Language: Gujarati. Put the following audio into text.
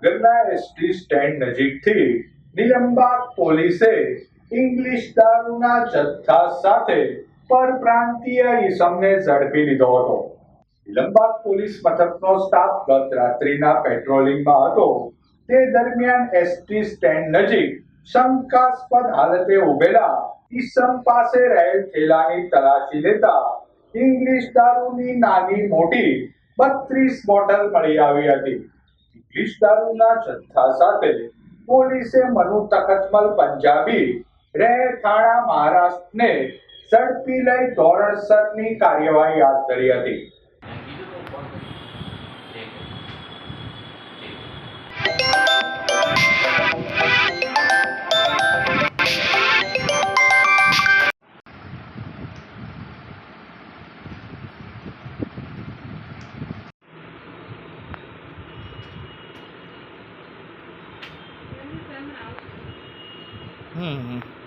ભાવનગરના એસટી સ્ટેન્ડ નજીકથી નિલંબાગ પોલીસે ઇંગ્લિશ દારૂના જથ્થા સાથે પરપ્રાંતીય ઈસમને ઝડપી લીધો હતો. નિલંબાગ પોલીસ મથકનો સ્ટાફ ગત રાત્રિના પેટ્રોલિંગમાં હતો. તે દરમિયાન એસટી સ્ટેન્ડ નજીક શંકાસ્પદ હાલતે ઉભેલા ઈસમ પાસે રહેલ થેલાની તલાશી લેતા ઇંગ્લિશ દારૂની નાની મોટી બત્રીસ બોટલ મળી આવી હતી. ઇંગ્લિશ દારૂના જથ્થા સાથે પોલીસે મનુ તખતમલ પંજાબી રે થાણા મહારાષ્ટ્રને ઝડપી લઈ ધોરણસરની કાર્યવાહી હાથ ધરી હતી. Mm-hmm.